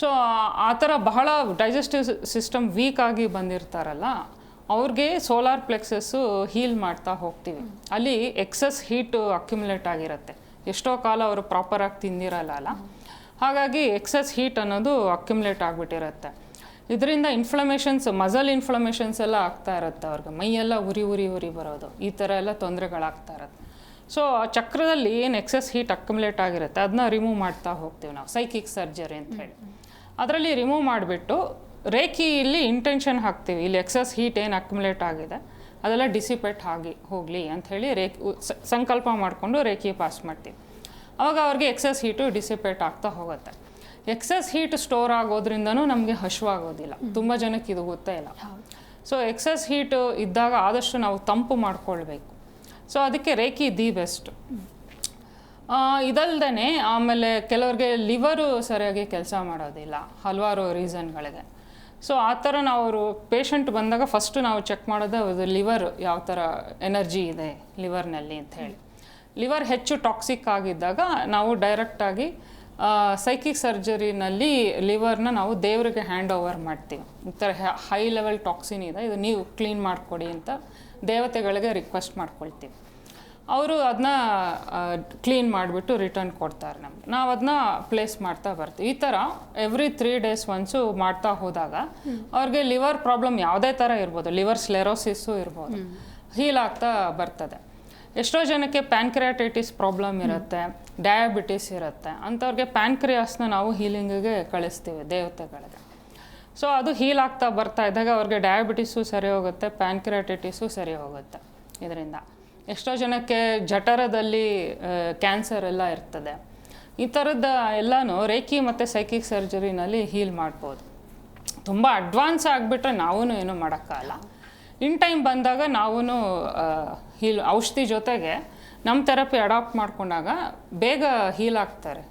So ಆ ಥರ ಬಹಳ ಡೈಜೆಸ್ಟಿವ್ ಸಿಸ್ಟಮ್ ವೀಕ್ ಆಗಿ ಬಂದಿರ್ತಾರಲ್ಲ, ಅವ್ರಿಗೆ ಸೋಲಾರ್ ಪ್ಲೆಕ್ಸಸ್ಸು ಹೀಲ್ ಮಾಡ್ತಾ ಹೋಗ್ತೀವಿ. ಅಲ್ಲಿ ಎಕ್ಸಸ್ ಹೀಟು ಅಕ್ಯುಮುಲೇಟ್ ಆಗಿರುತ್ತೆ. ಎಷ್ಟೋ ಕಾಲ ಅವರು ಪ್ರಾಪರಾಗಿ ತಿಂದಿರಲ್ಲ ಅಲ್ಲ. ಹಾಗಾಗಿ ಎಕ್ಸಸ್ ಹೀಟ್ ಅನ್ನೋದು ಅಕ್ಯುಮುಲೇಟ್ ಆಗಿಬಿಟ್ಟಿರುತ್ತೆ. ಇದರಿಂದ ಇನ್ಫ್ಲಮೇಷನ್ಸ್ ಮಸಲ್ ಇನ್ಫ್ಲಮೇಷನ್ಸ್ ಎಲ್ಲ ಆಗ್ತಾ ಇರುತ್ತೆ ಅವ್ರಿಗೆ. ಮೈಯೆಲ್ಲ ಉರಿ ಉರಿ ಉರಿ ಬರೋದು. ಈ ಥರ ಎಲ್ಲ ತೊಂದರೆಗಳಾಗ್ತಾ ಇರುತ್ತೆ. ಸೊ ಆ ಚಕ್ರದಲ್ಲಿ ಏನು ಎಕ್ಸಸ್ ಹೀಟ್ ಅಕ್ಯುಮುಲೇಟ್ ಆಗಿರುತ್ತೆ ಅದನ್ನ ರಿಮೂವ್ ಮಾಡ್ತಾ ಹೋಗ್ತೀವಿ ನಾವು ಸೈಕಿಕ್ ಸರ್ಜರಿ ಅಂತ ಹೇಳಿ. ಅದರಲ್ಲಿ ರಿಮೂವ್ ಮಾಡಿಬಿಟ್ಟು ರೇಖಿಯಲ್ಲಿ ಇಂಟೆನ್ಷನ್ ಹಾಕ್ತೀವಿ ಇಲ್ಲಿ ಎಕ್ಸಸ್ ಹೀಟ್ ಏನು ಅಕ್ಯುಮುಲೇಟ್ ಆಗಿದೆ ಅದೆಲ್ಲ ಡಿಸಿಪೇಟ್ ಆಗಿ ಹೋಗಲಿ ಅಂಥೇಳಿ ರೇಖಿ ಸಂಕಲ್ಪ ಮಾಡಿಕೊಂಡು ರೇಖಿ ಪಾಸ್ ಮಾಡ್ತೀವಿ. ಅವಾಗ ಅವ್ರಿಗೆ ಎಕ್ಸಸ್ ಹೀಟು ಡಿಸಿಪೇಟ್ ಆಗ್ತಾ ಹೋಗುತ್ತೆ. ಎಕ್ಸಸ್ ಹೀಟ್ ಸ್ಟೋರ್ ಆಗೋದ್ರಿಂದನೂ ನಮಗೆ ಹಶುವಾಗೋದಿಲ್ಲ ತುಂಬ ಜನಕ್ಕೆ ಇದು ಗೊತ್ತೇ ಇಲ್ಲ. ಸೊ ಎಕ್ಸಸ್ ಹೀಟ್ ಇದ್ದಾಗ ಆದಷ್ಟು ನಾವು ತಂಪು ಮಾಡ್ಕೊಳ್ಬೇಕು. ಸೊ ಅದಕ್ಕೆ ರೇಖಿ ದಿ ಬೆಸ್ಟ್. ಇದಲ್ದೇ ಆಮೇಲೆ ಕೆಲವ್ರಿಗೆ ಲಿವರು ಸರಿಯಾಗಿ ಕೆಲಸ ಮಾಡೋದಿಲ್ಲ, ಹಲವಾರು ರೀಸನ್ಗಳಿದೆ. ಸೊ ಆ ಥರ ನಾವು ಪೇಷಂಟ್ ಬಂದಾಗ ಫಸ್ಟ್ ನಾವು ಚೆಕ್ ಮಾಡೋದು ಅದು ಲಿವರ್ ಯಾವ ಥರ ಎನರ್ಜಿ ಇದೆ ಲಿವರ್ನಲ್ಲಿ ಅಂತ ಹೇಳಿ. ಲಿವರ್ ಹೆಚ್ಚು ಟಾಕ್ಸಿಕ್ ಆಗಿದ್ದಾಗ ನಾವು ಡೈರೆಕ್ಟಾಗಿ ಸೈಕಿಕ್ ಸರ್ಜರಿನಲ್ಲಿ ಲಿವರ್ನ ನಾವು ದೇವರಿಗೆ ಹ್ಯಾಂಡ್ ಓವರ್ ಮಾಡ್ತೀವಿ. ಈ ಥರ ಹೈ ಲೆವೆಲ್ ಟಾಕ್ಸಿನ್ ಇದೆ, ಇದು ನೀವು ಕ್ಲೀನ್ ಮಾಡಿಕೊಡಿ ಅಂತ ದೇವತೆಗಳಿಗೆ ರಿಕ್ವೆಸ್ಟ್ ಮಾಡ್ಕೊಳ್ತೀವಿ. ಅವರು ಅದನ್ನ ಕ್ಲೀನ್ ಮಾಡಿಬಿಟ್ಟು ರಿಟರ್ನ್ ಕೊಡ್ತಾರೆ ನಮ್ಗೆ. ನಾವು ಅದನ್ನ ಪ್ಲೇಸ್ ಮಾಡ್ತಾ ಬರ್ತೀವಿ. ಈ ಥರ ಎವ್ರಿ ತ್ರೀ ಡೇಸ್ ಒನ್ಸು ಮಾಡ್ತಾ ಹೋದಾಗ ಅವ್ರಿಗೆ ಲಿವರ್ ಪ್ರಾಬ್ಲಮ್ ಯಾವುದೇ ಥರ ಇರ್ಬೋದು. ಲಿವರ್ ಸ್ಲೆರೋಸಿಸ್ಸು ಇರ್ಬೋದು. ಹೀಲ್ ಆಗ್ತಾ ಬರ್ತದೆ. ಎಷ್ಟೋ ಜನಕ್ಕೆ ಪ್ಯಾನ್ಕ್ರಿಯಾಟೈಟಿಸ್ ಪ್ರಾಬ್ಲಮ್ ಇರುತ್ತೆ ಡಯಾಬಿಟಿಸ್ ಇರುತ್ತೆ. ಅಂಥವ್ರಿಗೆ ಪ್ಯಾನ್ಕ್ರಿಯಾಸ್ನ ನಾವು ಹೀಲಿಂಗಿಗೆ ಕಳಿಸ್ತೀವಿ ದೇವತೆಗಳಿಗೆ. ಸೊ ಅದು ಹೀಲ್ ಆಗ್ತಾ ಬರ್ತಾ ಇದ್ದಾಗ ಅವ್ರಿಗೆ ಡಯಾಬಿಟಿಸು ಸರಿ ಹೋಗುತ್ತೆ ಪ್ಯಾನ್ಕ್ರಾಟಿಟಿಸು ಸರಿ ಹೋಗುತ್ತೆ ಇದರಿಂದ. ಎಷ್ಟೋ ಜನಕ್ಕೆ ಜಠರದಲ್ಲಿ ಕ್ಯಾನ್ಸರ್ ಎಲ್ಲ ಇರ್ತದೆ. ಈ ಥರದ ಎಲ್ಲನೂ ರೇಖಿ ಮತ್ತು ಸೈಕಿಕ್ ಸರ್ಜರಿನಲ್ಲಿ ಹೀಲ್ ಮಾಡ್ಬೋದು. ತುಂಬ ಅಡ್ವಾನ್ಸ್ ಆಗಿಬಿಟ್ರೆ ನಾವೂ ಏನೂ ಮಾಡೋಕ್ಕಾಗಲ್ಲ. ಇನ್ ಟೈಮ್ ಬಂದಾಗ ನಾವೂ ಹೀಲ್ ಔಷಧಿ ಜೊತೆಗೆ ನಮ್ಮ ಥೆರಪಿ ಅಡಾಪ್ಟ್ ಮಾಡ್ಕೊಂಡಾಗ ಬೇಗ ಹೀಲ್ ಆಗ್ತಾರೆ.